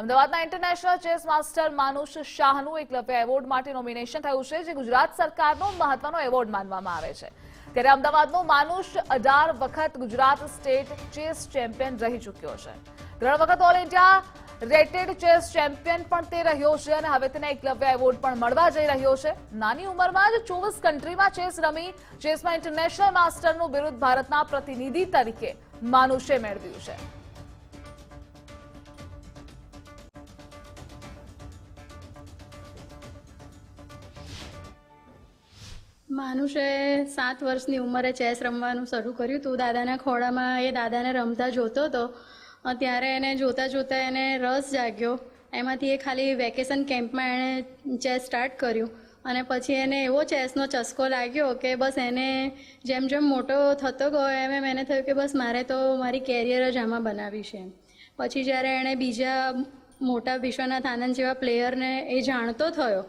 અમદાવાદના international chess master Manush શાહનું Eklavya award માટે નોમિનેશન થયું છે, જે ગુજરાત સરકારનો મહત્વનો એવોર્ડ માનવામાં આવે છે. ત્યારે અમદાવાદનો માનુષ અઢાર વખત ગુજરાત સ્ટેટ ચેસ ચેમ્પિયન રહી ચૂક્યો છે. ત્રણ વખત all India rated chess champion પણ તે રહ્યો છે અને હવે તેને એકલવ્ય એવોર્ડ પણ મળવા જઈ રહ્યો છે. નાની ઉંમરમાં જ ચોવીસ કન્ટ્રીમાં ચેસ રમી ચેસમાં ઇન્ટરનેશનલ માસ્ટરનું બિરુદ ભારતના પ્રતિનિધિ તરીકે માનુષે મેળવ્યું છે. માનુષે સાત વર્ષની ઉંમરે ચેસ રમવાનું શરૂ કર્યું હતું દાદાના ખોળામાં એ દાદાને રમતા જોતો હતો ત્યારે એને જોતા જોતા એને રસ જાગ્યો. એમાંથી એ ખાલી વેકેશન કેમ્પમાં એણે ચેસ સ્ટાર્ટ કર્યું. અને પછી એને એવો ચેસનો ચસ્કો લાગ્યો કે બસ એને જેમ જેમ મોટો થતો ગયો એમ એમ એને થયું કે બસ મારે તો મારી કેરિયર જ આમાં બનાવી છે. પછી જ્યારે એણે બીજા મોટા વિશ્વનાથ આનંદ જેવા પ્લેયરને એ જાણતો થયો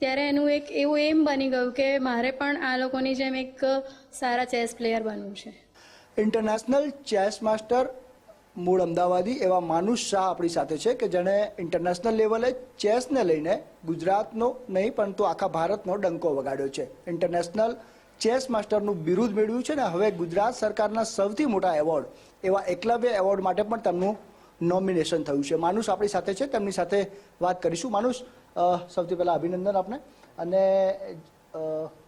ત્યારે એનું એક એવું એમ બની ગયું કે મારે પણ આ લોકોની જેમ એક સારા ચેસ પ્લેયર બનવું છે. ઇન્ટરનેશનલ ચેસ માસ્ટર મૂળ અમદાવાદી એવા માનુષ શાહ આપણી સાથે છે કે જેણે ઇન્ટરનેશનલ લેવલે ચેસને લઈને ગુજરાતનો નહીં, પરંતુ આખા ભારતનો ડંકો વગાડ્યો છે. ઇન્ટરનેશનલ ચેસ માસ્ટરનું બિરુદ મેળવ્યું છે ને હવે ગુજરાત સરકારના સૌથી મોટા એવોર્ડ, એવા એકલવ્ય એવોર્ડ માટે પણ તેમનું નોમિનેશન થયું છે. માનુષ આપણી સાથે છે, તેમની સાથે વાત કરીશું. માનુષ સૌથી પહેલાં અભિનંદન આપને. અને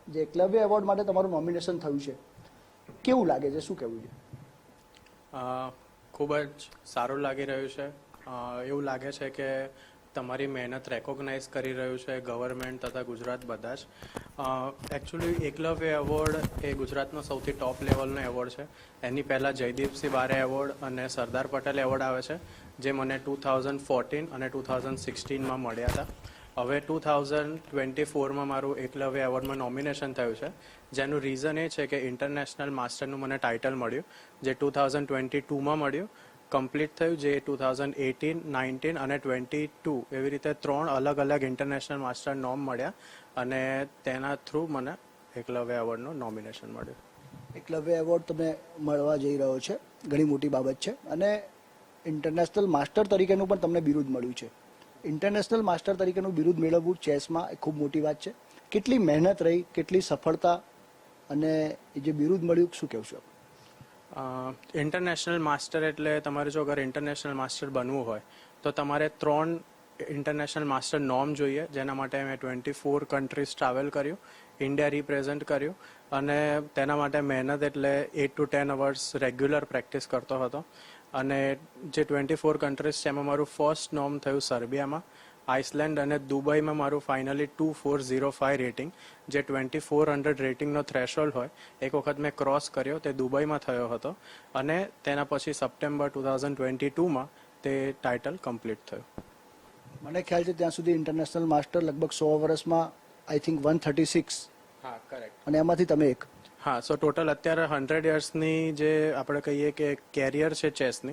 જે એકલવ્ય એવોર્ડ માટે તમારું નોમિનેશન થયું છે, કેવું લાગે છે? શું કહેવું છે? ખૂબ જ સારું લાગી રહ્યું છે. એવું લાગે છે કે તમારી મહેનત રેકોગ્નાઇઝ કરી રહ્યું છે ગવર્મેન્ટ તથા ગુજરાત બધા જ. એકચ્યુઅલી એકલવ્ય એવોર્ડ એ ગુજરાતનો સૌથી ટોપ લેવલનો એવોર્ડ છે. એની પહેલાં જયદીપસિંહ બારે એવોર્ડ અને સરદાર પટેલ એવોર્ડ આવે છે, જે મને ટુ થાઉઝન્ડ ફોર્ટીન અને ટુ થાઉઝન્ડ સિક્સટીનમાં મળ્યા હતા. હવે ટુ થાઉઝન્ડ ટ્વેન્ટી ફોરમાં મારું એકલવ્ય એવોર્ડમાં નોમિનેશન થયું છે. જેનું રીઝન એ છે કે ઇન્ટરનેશનલ માસ્ટરનું મને ટાઇટલ મળ્યું, જે ટુ થાઉઝન્ડ ટ્વેન્ટી ટુમાં મળ્યું. કમ્પ્લીટ થયું જે ટુ થાઉઝન્ડ એટીન નાઇન્ટીન અને ટ્વેન્ટી ટુ. એવી રીતે ત્રણ અલગ અલગ ઇન્ટરનેશનલ માસ્ટર નોમ મળ્યા અને તેના થ્રુ મને એકલવ્ય એવોર્ડનું નોમિનેશન મળ્યું. એકલવ્ય એવોર્ડ તમને મળવા જઈ રહ્યો છે. ઘણી મોટી બાબત છે. અને ઇન્ટરનેશનલ માસ્ટર તરીકેનું પણ તમને બિરુદ મળ્યું છે. ઇન્ટરનેશનલ માસ્ટર તરીકેનું બિરુદ મેળવવું ચેસમાં એ ખૂબ મોટી વાત છે. કેટલી મહેનત રહી, કેટલી સફળતા અને જે બિરુદ મળ્યું, શું કહેશો ઇન્ટરનેશનલ માસ્ટર એટલે તમારે જો અગર ઇન્ટરનેશનલ માસ્ટર બનવું હોય, તો તમારે ત્રણ ઇન્ટરનેશનલ માસ્ટર નોમ જોઈએ. જેના માટે મેં ટ્વેન્ટી ફોર કન્ટ્રીઝ ટ્રાવેલ કર્યું ઇન્ડિયા રિપ્રેઝેન્ટ કર્યું, અને તેના માટે મહેનત એટલે eight to ten hours regular practice કરતો હતો. અને જે ટ્વેન્ટી ફોર કન્ટ્રીઝ છે એમાં મારું ફર્સ્ટ નોમ થયું સર્બિયામાં આઇસલેન્ડ અને દુબઈમાં મારું finally two four zero five rating જે ટ્વેન્ટી ફોર હંડ્રેડ રેટિંગનો થ્રેશોલ્ડ હોય એક વખત મેં ક્રોસ કર્યો તે દુબઈમાં થયો હતો. અને તેના પછી સપ્ટેમ્બર ટુ થાઉઝન્ડ ટ્વેન્ટી ટુમાં તે ટાઇટલ કમ્પ્લીટ થયું. મને ખ્યાલ છે ત્યાં સુધી ઇન્ટરનેશનલ માસ્ટર લગભગ સો વર્ષમાં I think one thirty six હા કરેક્ટ અને એમાંથી તમે એક. હા સો ટોટલ અત્યારે હંડ્રેડ યર્સની જે આપણે કહીએ કે કેરિયર છે ચેસની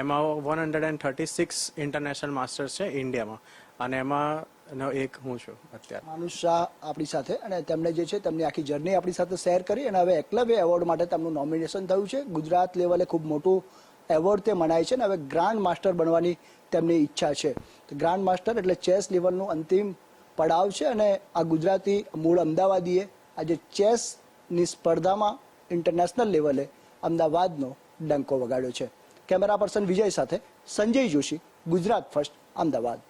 એમાં one hundred and thirty six international masters છે ઇન્ડિયામાં અને એમાં એક હું છું અત્યારે. માનુષ શાહ આપણી સાથે, અને તેમણે જે છે તેમની આખી જર્ની આપણી સાથે શેર કરી, અને હવે એકલવ્ય એવોર્ડ માટે તેમનું નોમિનેશન થયું છે. ગુજરાત લેવલે ખૂબ મોટું એવોર્ડ તે મનાય છે, અને હવે ગ્રાન્ડ માસ્ટર બનવાની તેમની ઈચ્છા છે. તો ગ્રાન્ડ માસ્ટર એટલે ચેસ લેવલનું અંતિમ પડાવ છે, અને આ ગુજરાતી મૂળ અમદાવાદીએ આજે ચેસની સ્પર્ધામાં ઇન્ટરનેશનલ લેવલે અમદાવાદનો ડંકો વગાડ્યો છે. કેમેરા પર્સન વિજય સાથે સંજય જોશી, ગુજરાત ફર્સ્ટ અમદાવાદ.